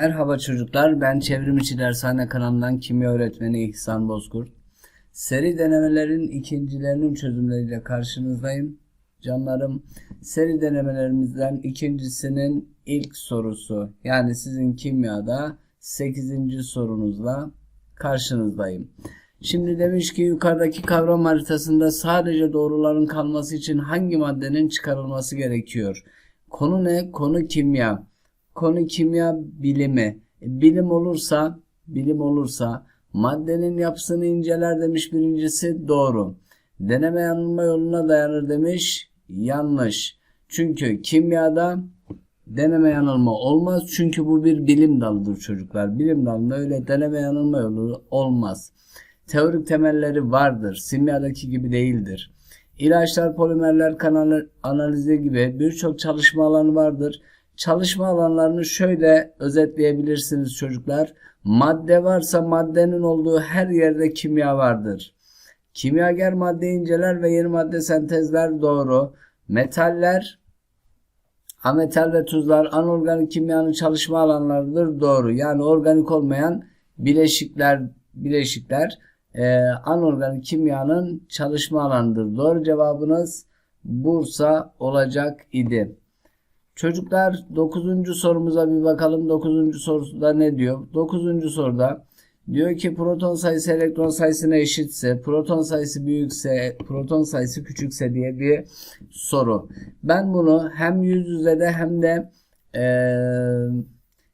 Merhaba çocuklar, ben Çevrimiçi Dershane kanalından kimya öğretmeni İhsan Bozkurt. Seri denemelerin ikincilerinin çözümleriyle karşınızdayım. Canlarım, seri denemelerimizden ikincisinin ilk sorusu, yani sizin kimyada 8. sorunuzla karşınızdayım. Şimdi demiş ki yukarıdaki kavram haritasında sadece doğruların kalması için hangi maddenin çıkarılması gerekiyor? Konu ne? Konu kimya. Konu kimya bilimi. E, Bilim olursa, bilim olursa maddenin yapısını inceler demiş birincisi doğru. Deneme yanılma yoluna dayanır demiş yanlış. Çünkü kimyada deneme yanılma olmaz. Çünkü bu bir bilim dalıdır çocuklar. Bilim dalında öyle deneme yanılma yolu olmaz. Teorik temelleri vardır. Simyadaki gibi değildir. İlaçlar, polimerler, kanal analizi gibi birçok çalışma alanı vardır. Çalışma alanlarını şöyle özetleyebilirsiniz çocuklar. Madde varsa maddenin olduğu her yerde kimya vardır. Kimyager madde inceler ve yeni madde sentezler doğru. Metaller, ametal ve tuzlar anorganik kimyanın çalışma alanlarıdır doğru. Yani organik olmayan bileşikler bileşikler e, anorganik kimyanın çalışma alanıdır. Doğru cevabınız Bursa olacak idi. Çocuklar 9. sorumuza bir bakalım. 9. soruda ne diyor? 9. soruda diyor ki proton sayısı elektron sayısına eşitse, proton sayısı büyükse, proton sayısı küçükse diye bir soru. Ben bunu hem yüz yüze de hem de eee,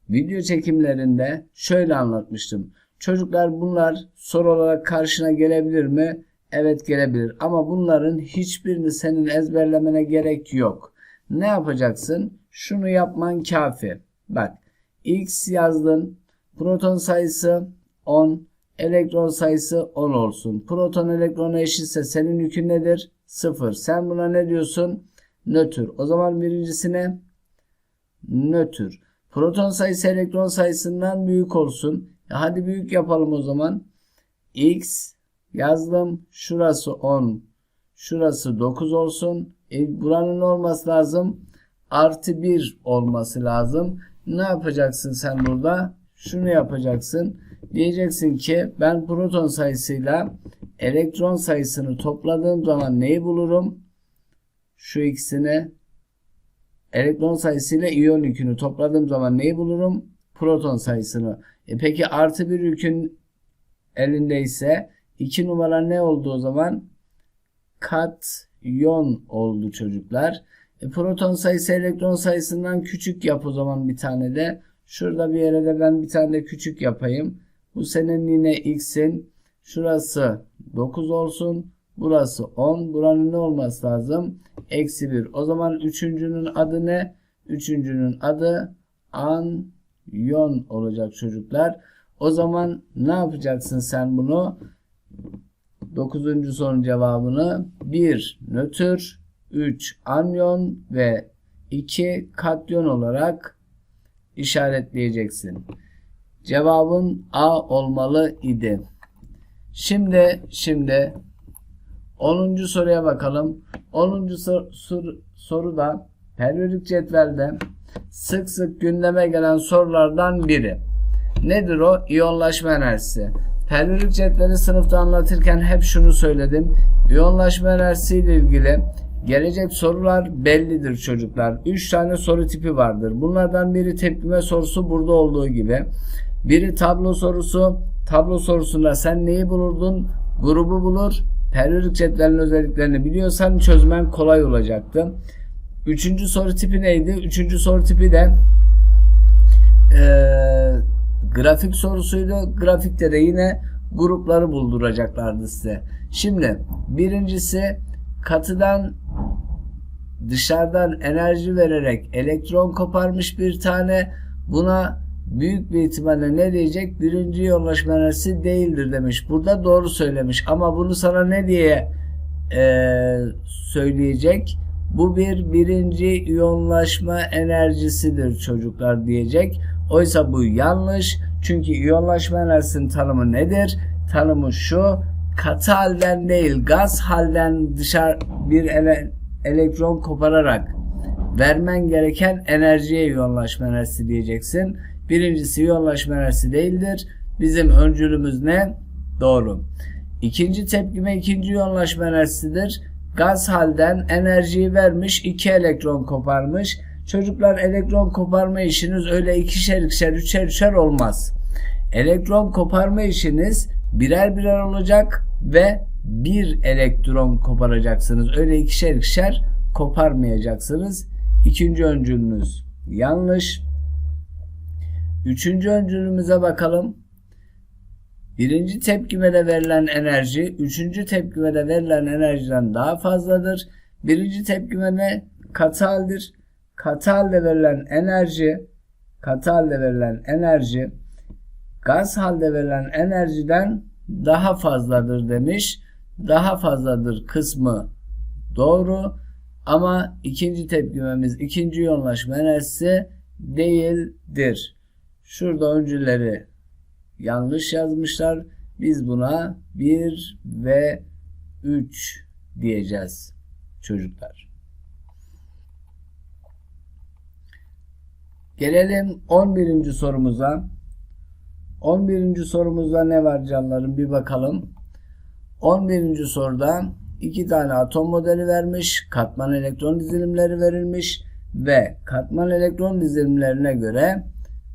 video çekimlerinde şöyle anlatmıştım. Çocuklar bunlar soru olarak karşına gelebilir mi? Evet gelebilir ama bunların hiçbirini senin ezberlemene gerek yok. Ne yapacaksın? Şunu yapman kafi. Bak x yazdın. Proton sayısı 10. Elektron sayısı 10 olsun. Proton elektrona eşitse senin yükün nedir? 0. Sen buna ne diyorsun? Nötr. O zaman birincisine nötr. Proton sayısı elektron sayısından büyük olsun. E hadi büyük yapalım o zaman. X yazdım. Şurası 10. Şurası 9 olsun. E, buranın olması lazım? Artı 1 olması lazım. Ne yapacaksın sen burada? Şunu yapacaksın. Diyeceksin ki ben proton sayısıyla elektron sayısını topladığım zaman neyi bulurum? Şu ikisini elektron sayısıyla iyon yükünü topladığım zaman neyi bulurum? Proton sayısını. E peki artı bir yükün elindeyse 2 numara ne oldu o zaman? Katyon oldu çocuklar. E, proton sayısı elektron sayısından küçük yap o zaman bir tane de. Şurada bir yere de ben bir tane de küçük yapayım. Bu senin yine x'in. Şurası 9 olsun. Burası 10. Buranın ne olması lazım? Eksi 1. O zaman üçüncünün adı ne? Üçüncünün adı anyon olacak çocuklar. O zaman ne yapacaksın sen bunu? 9. sorunun cevabını 1 nötr, 3 anyon ve 2 katyon olarak işaretleyeceksin. Cevabın A olmalı idi. Şimdi şimdi 10. soruya bakalım. 10. Sor, sor, soruda periyodik cetvelde sık sık gündeme gelen sorulardan biri. Nedir o? İyonlaşma enerjisi. Periyodik cetveli sınıfta anlatırken hep şunu söyledim. İyonlaşma enerjisi ile ilgili gelecek sorular bellidir çocuklar. 3 tane soru tipi vardır. Bunlardan biri tepkime sorusu burada olduğu gibi. Biri tablo sorusu. Tablo sorusunda sen neyi bulurdun? Grubu bulur. Periyodik cetvelin özelliklerini biliyorsan çözmen kolay olacaktı. Üçüncü soru tipi neydi? Üçüncü soru tipi de eee grafik sorusuydu. Grafikte de yine grupları bulduracaklardı size. Şimdi birincisi katıdan dışarıdan enerji vererek elektron koparmış bir tane buna büyük bir ihtimalle ne diyecek? Birinci yoğunlaşma enerjisi değildir demiş. Burada doğru söylemiş ama bunu sana ne diye e, söyleyecek? Bu bir birinci iyonlaşma enerjisidir çocuklar diyecek. Oysa bu yanlış. Çünkü iyonlaşma enerjisinin tanımı nedir? Tanımı şu. Katı halden değil gaz halden dışarı bir ele, elektron kopararak vermen gereken enerjiye iyonlaşma enerjisi diyeceksin. Birincisi iyonlaşma enerjisi değildir. Bizim öncülümüz ne? Doğru. İkinci tepkime ikinci iyonlaşma enerjisidir. Gaz halden enerjiyi vermiş, iki elektron koparmış. Çocuklar elektron koparma işiniz öyle ikişer ikişer, üçer üçer olmaz. Elektron koparma işiniz birer birer olacak ve bir elektron koparacaksınız. Öyle ikişer ikişer koparmayacaksınız. İkinci öncülünüz yanlış. Üçüncü öncülümüze bakalım. Birinci tepkimede verilen enerji, üçüncü tepkimede verilen enerjiden daha fazladır. Birinci tepkime Katı haldir. Katı halde verilen enerji, katı halde verilen enerji, gaz halde verilen enerjiden daha fazladır demiş. Daha fazladır kısmı doğru ama ikinci tepkimemiz ikinci yoğunlaşma enerjisi değildir. Şurada öncüleri yanlış yazmışlar. Biz buna 1 ve 3 diyeceğiz çocuklar. Gelelim 11. sorumuza. 11. sorumuzda ne var canlarım bir bakalım. 11. soruda iki tane atom modeli vermiş, katman elektron dizilimleri verilmiş ve katman elektron dizilimlerine göre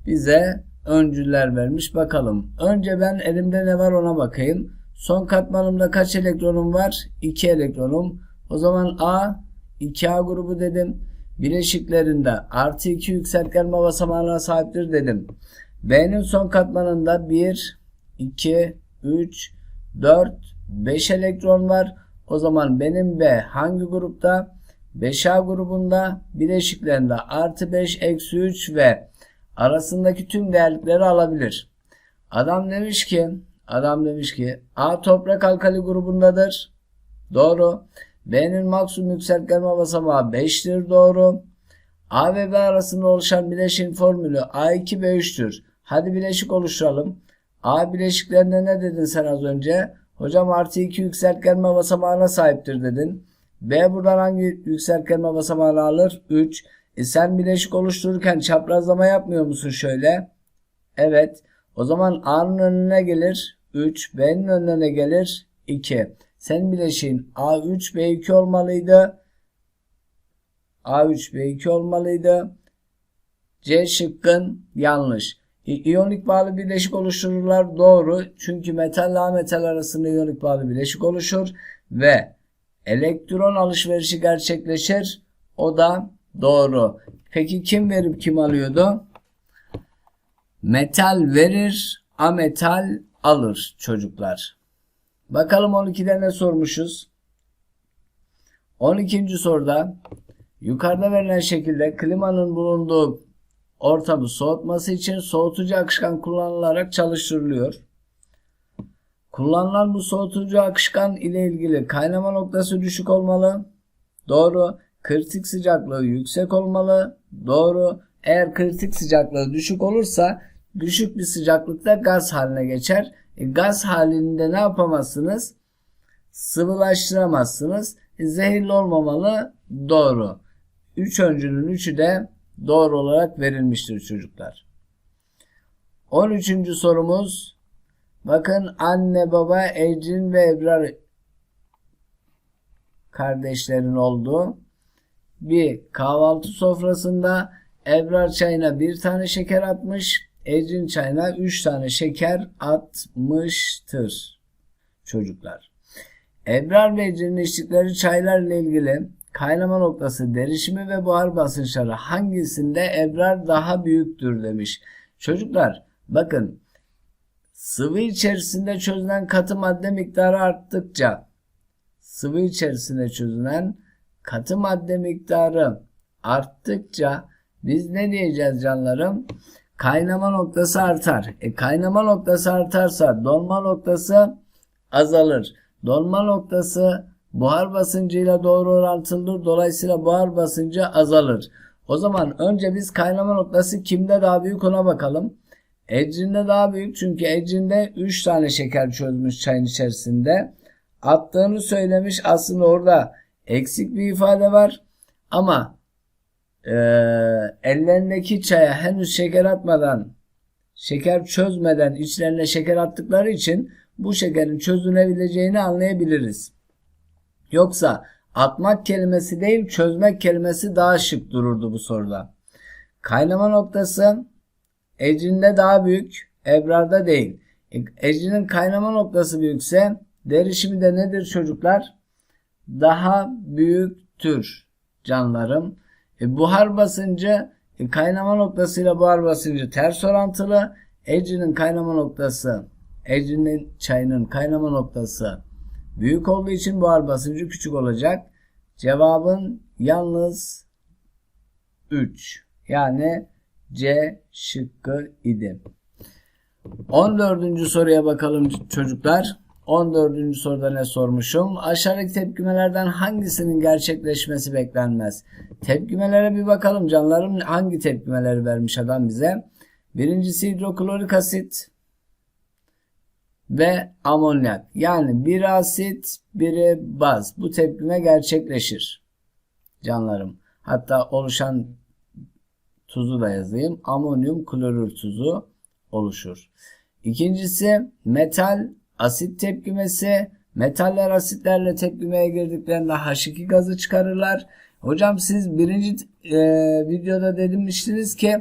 bize öncüller vermiş. Bakalım. Önce ben elimde ne var ona bakayım. Son katmanımda kaç elektronum var? 2 elektronum. O zaman A 2A grubu dedim. Bileşiklerinde artı 2 yükseltgenme basamağına sahiptir dedim. B'nin son katmanında 1, 2, 3, 4, 5 elektron var. O zaman benim B hangi grupta? 5A grubunda bileşiklerinde artı 5, eksi 3 ve arasındaki tüm değerlikleri alabilir. Adam demiş ki adam demiş ki A toprak alkali grubundadır. Doğru. B'nin maksimum yükseltgenme basamağı 5'tir. Doğru. A ve B arasında oluşan bileşiğin formülü A2B3'tür. Hadi bileşik oluşturalım. A bileşiklerinde ne dedin sen az önce? Hocam artı 2 yükseltgenme basamağına sahiptir dedin. B buradan hangi yükseltgenme basamağını alır? 3. E sen bileşik oluştururken çaprazlama yapmıyor musun şöyle? Evet. O zaman A'nın önüne gelir 3. B'nin önüne gelir 2. Sen bileşiğin A3 B2 olmalıydı. A3 B2 olmalıydı. C şıkkın yanlış. İyonik bağlı bileşik oluştururlar doğru. Çünkü metal A metal arasında iyonik bağlı bileşik oluşur ve elektron alışverişi gerçekleşir. O da doğru. Peki kim verip kim alıyordu? Metal verir, ametal alır çocuklar. Bakalım 12'de ne sormuşuz? 12. soruda yukarıda verilen şekilde klimanın bulunduğu ortamı soğutması için soğutucu akışkan kullanılarak çalıştırılıyor. Kullanılan bu soğutucu akışkan ile ilgili kaynama noktası düşük olmalı. Doğru. Kritik sıcaklığı yüksek olmalı. Doğru. Eğer kritik sıcaklığı düşük olursa düşük bir sıcaklıkta gaz haline geçer. Gaz halinde ne yapamazsınız? Sıvılaştıramazsınız. E, zehirli olmamalı. Doğru. Üç öncünün üçü de doğru olarak verilmiştir çocuklar. 13. sorumuz bakın anne baba Ecrin ve Ebrar kardeşlerin olduğu bir kahvaltı sofrasında Ebrar çayına bir tane şeker atmış. Ecrin çayına üç tane şeker atmıştır. Çocuklar. Ebrar ve Ecrin'in içtikleri çaylarla ilgili kaynama noktası derişimi ve buhar basınçları hangisinde ebrar daha büyüktür demiş. Çocuklar bakın sıvı içerisinde çözülen katı madde miktarı arttıkça sıvı içerisinde çözülen katı madde miktarı arttıkça biz ne diyeceğiz canlarım? Kaynama noktası artar. E kaynama noktası artarsa donma noktası azalır. Donma noktası buhar basıncıyla doğru orantılıdır. Dolayısıyla buhar basıncı azalır. O zaman önce biz kaynama noktası kimde daha büyük ona bakalım. Ecrin'de daha büyük çünkü Ecrin'de 3 tane şeker çözmüş çayın içerisinde. Attığını söylemiş aslında orada eksik bir ifade var. Ama e, ellerindeki çaya henüz şeker atmadan şeker çözmeden içlerine şeker attıkları için bu şekerin çözünebileceğini anlayabiliriz. Yoksa atmak kelimesi değil çözmek kelimesi daha şık dururdu bu soruda. Kaynama noktası ecrində daha büyük, ebrarda değil. E, Ecrinin kaynama noktası büyükse derişimi de nedir çocuklar? Daha büyüktür canlarım. E, buhar basıncı e, kaynama noktasıyla buhar basıncı ters orantılı. Ecrinin kaynama noktası, ecrinin çayının kaynama noktası büyük olduğu için buhar basıncı küçük olacak. Cevabın yalnız 3. Yani C şıkkı idi. 14. soruya bakalım çocuklar. 14. soruda ne sormuşum? Aşağıdaki tepkimelerden hangisinin gerçekleşmesi beklenmez? Tepkimelere bir bakalım canlarım. Hangi tepkimeleri vermiş adam bize? Birincisi hidroklorik asit ve amonyak. Yani biri asit, biri baz. Bu tepkime gerçekleşir. Canlarım. Hatta oluşan tuzu da yazayım. Amonyum klorür tuzu oluşur. İkincisi metal asit tepkimesi. Metaller asitlerle tepkimeye girdiklerinde H2 gazı çıkarırlar. Hocam siz birinci e, videoda demiştiniz ki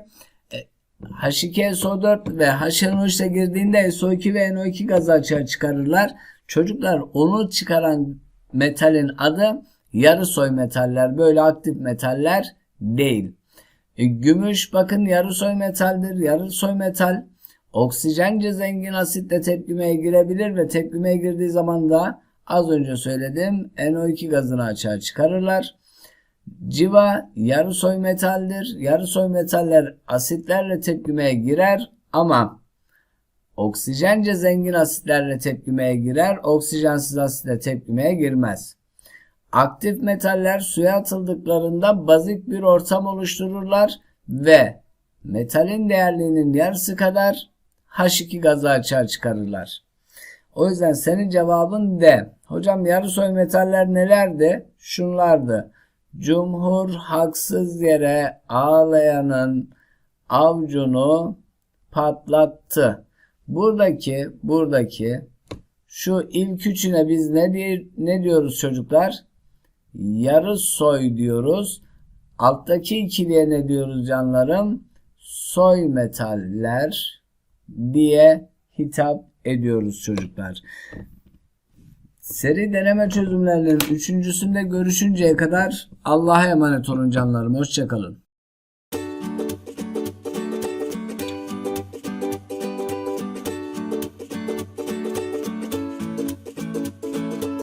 e, H2SO4 ve HNO3 ile girdiğinde SO2 ve NO2 gazı açığa çıkarırlar. Çocuklar onu çıkaran metalin adı yarı soy metaller. Böyle aktif metaller değil. E, gümüş bakın yarı soy metaldir. Yarı soy metal oksijence zengin asitle tepkimeye girebilir ve tepkimeye girdiği zaman da az önce söyledim NO2 gazını açığa çıkarırlar. Civa yarı soy metaldir. Yarı soy metaller asitlerle tepkimeye girer ama oksijence zengin asitlerle tepkimeye girer. Oksijensiz asitle tepkimeye girmez. Aktif metaller suya atıldıklarında bazik bir ortam oluştururlar ve metalin değerliğinin yarısı kadar H2 gazı açığa çıkarırlar. O yüzden senin cevabın D. Hocam yarı soy metaller nelerdi? Şunlardı. Cumhur haksız yere ağlayanın avcunu patlattı. Buradaki buradaki şu ilk üçüne biz ne diye, ne diyoruz çocuklar? Yarı soy diyoruz. Alttaki ikiliye ne diyoruz canlarım? Soy metaller diye hitap ediyoruz çocuklar. Seri deneme çözümlerinin üçüncüsünde görüşünceye kadar Allah'a emanet olun canlarım. Hoşçakalın.